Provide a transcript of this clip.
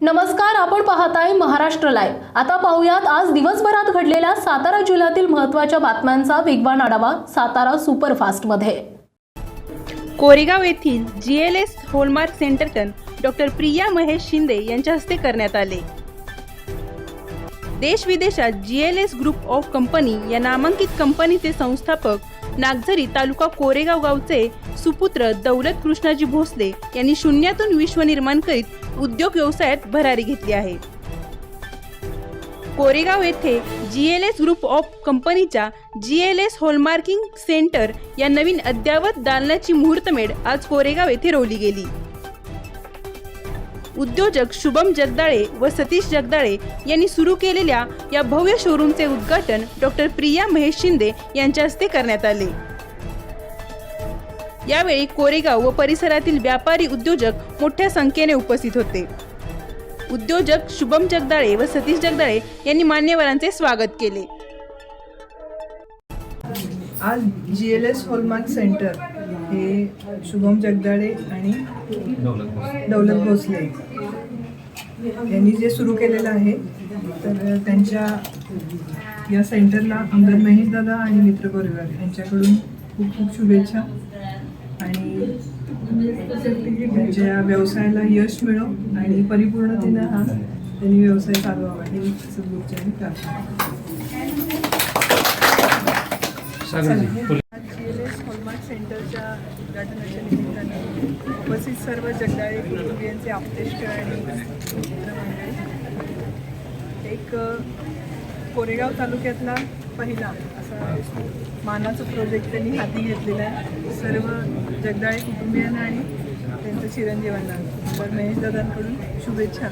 नमस्कार आपण पाहताय महाराष्ट्र लाईव्ह आता पाहूयात आज दिवसभरात घडलेल्या सातारा जिल्ह्यातील महत्त्वाच्या बातम्यांचा वेगवान आढावा सातारा सुपरफास्टमध्ये. कोरेगाव येथील जी एल एस होलमार्क सेंटरटन डॉक्टर प्रिया महेश शिंदे यांच्या हस्ते करण्यात आले. देश विदेशात G L S group of company या नामांकित कंपनीचे संस्थापक नागझरी तालुका कोरेगाव गावचे सुपुत्र दौलत कृष्णाजी भोसले यांनी शून्यातून विश्व निर्माण करीत उद्योग व्यवसायात भरारी घेतली आहे. कोरेगाव येथे G L S group of कंपनीच्या G L S hallmarking centre या नवीन अद्ययावत दालनाची मुहूर्तमेढ आज कोरेगाव येथे रोवली गेली. उद्योजक शुभम जगदाळे व सतीश जगदाळे यांनी सुरू केलेल्या या भव्य शोरूमचे उद्घाटन डॉक्टर प्रिया महेश शिंदे यांच्या हस्ते करण्यात आले. यावेळी कोरेगाव व परिसरातील व्यापारी उद्योजक मोठ्या संख्येने उपस्थित होते. उद्योजक शुभम जगदाळे व सतीश जगदाळे यांनी मान्यवरांचे स्वागत केले. आज G L S hallmark centre हे शुभम जगदाळे आणि दौलत भोसले यांनी जे सुरू केलेलं आहे तर त्यांच्या या सेंटरला आमदार महेश दादा आणि मित्र परिवार यांच्याकडून खूप खूप शुभेच्छा. आणि त्यांच्या व्यवसायाला यश मिळो आणि परिपूर्णतेनं हा त्यांनी व्यवसाय चालवावा हे सगळ्यांनी प्रार्थना हॉलमार्क सेंटरच्या उद्घाटनाच्या निमित्ताने उपस्थित सर्व जगदाळे कुटुंबियांचे आपतेष्ट आणि एक कोरेगाव तालुक्यातला पहिला असा मानाचा प्रोजेक्ट त्यांनी हाती घेतलेला आहे. सर्व जगदाळे कुटुंबियांना आणि त्यांच्या चिरंजीवांना. तर महेश दादांकडून शुभेच्छा.